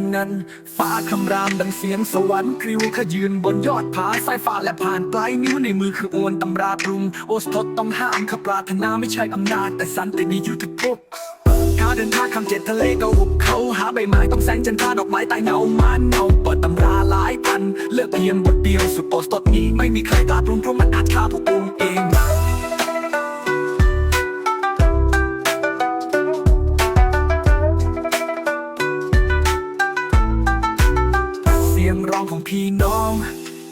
น ฟ้าคำรามดังเสียงสวรรค์กริวขยืนบนยอดผาสายฟ้าและผ่านปลายนิ้วในมือคือโอนตำราปรุง โอสถต้องห้ามขปราถนาไม่ใช่อำนาจ แต่สันติมีอยู่ทุกภพการเดินทางคำเจ็ดทะเลก็หุบเขาหาใบไม้ต้องแสงจันทราดอกไม้ใต้เงามันเงาเปิดตำราหลายพัน เลือกเพียงบทเดียวสุดโอสถดนี้ไม่มีใครกล้าปรุงเพราะมันอาจฆ่าพวกองค์เอง ยงร้องของพี่น้อง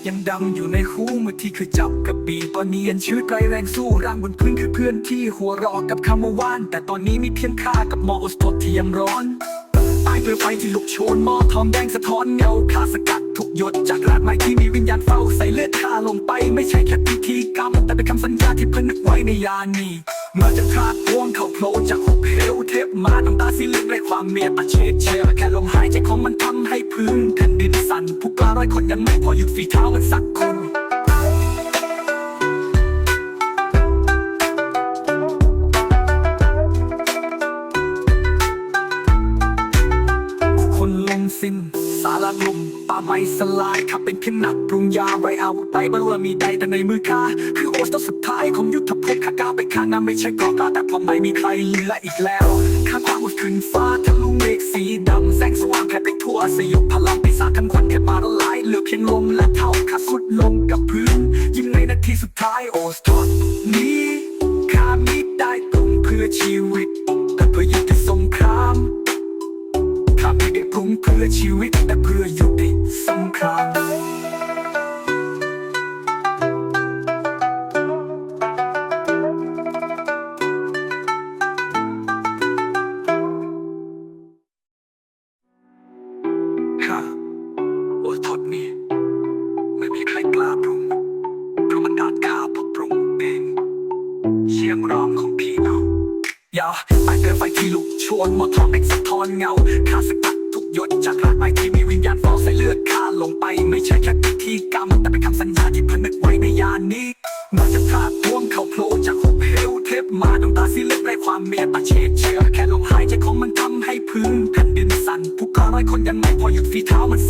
ยังดังอยู่ในหูเมื่อที่เคยจับกระบี่ตอนนี้ยังชีวิตไร้แรงสู้ร่างบนพื้นคือเพื่อนที่หัวเรอกับคำว่าว่าน แต่ตอนนี้มีเพียงข้ากับหมออสทดที่ยังร้อนตายเพื่อไฟที่ลุกโชนหม้อทองแดงสะท้อนเงาขาสกัดทุกหยดจากรากไม้ที่มีวิญญาณเฝ้าใส่เลือดข้าลงไป ไม่ใช่แค่พิธีกรรม แต่เป็นคำสัญญาที่เพิ่นนึกไว้ในยานีเมื่อจะคาดพวง ผล่จากหุบเหวเทพมาน้ำตาสีเลือด้ความเมียตาเฉดเชยแค่ลมหายใจของมันทำให้พื้นแผ่นดินสั่นผู้กล้าร้อยคนยังไม่พอหยุดฝีเท้ามันสักคนคนลงสิ้น สารลมป่าไม้สลายขับเป็นเพียงนักปรุงยาไวเอาไตเมื่อมีใดแต่ในมือข้าคือโอสต์สุดท้ายของยุทธภพข้าก้าวไปข้างหน้าไม่ใช่กองกาแต่พอไม่มีใครเหลืออีกแล้วข้าความอุดขึ้นฟ้าทะลุเมฆสีดำแสงสว่างแผ่ไปทั่วสยบพลังปีศาจทั้งควันแค่มาละลายเหลือเพียงลมและเท้าข้าสุดลงกับพื้นยิ้มในนาทีสุดท้ายโอสท อดนนี่ไม่มีใครกล้าปรุงเพราะมันอาจข้าพอปรุงเองเสียงร้องของพี่น้องอย่าไปเกินไฟที่ลุกโชนหมดทองเด็กสะท้อนเงาข้าสกัดทุกหยดจากรากไม้ที่มีวิญญาณฟอใส่เลือดข้าลงไป ไม่ใช่แค่พิธีกรรม แต่เป็นคำสัญญาที่พนึกไว้ในยานนี้มื่อจะพลาดพวงเขาโผล่จากหุบเหวเทพมาดวงตาสีเลืองไร้ความเมียตาเฉดเชื่อแค่ลมหายใจของมันทำให้พื้นแผ่นดินสั่นผู้กล้าร้อยคนยังไม่พอหยุดฝีเท้ามัน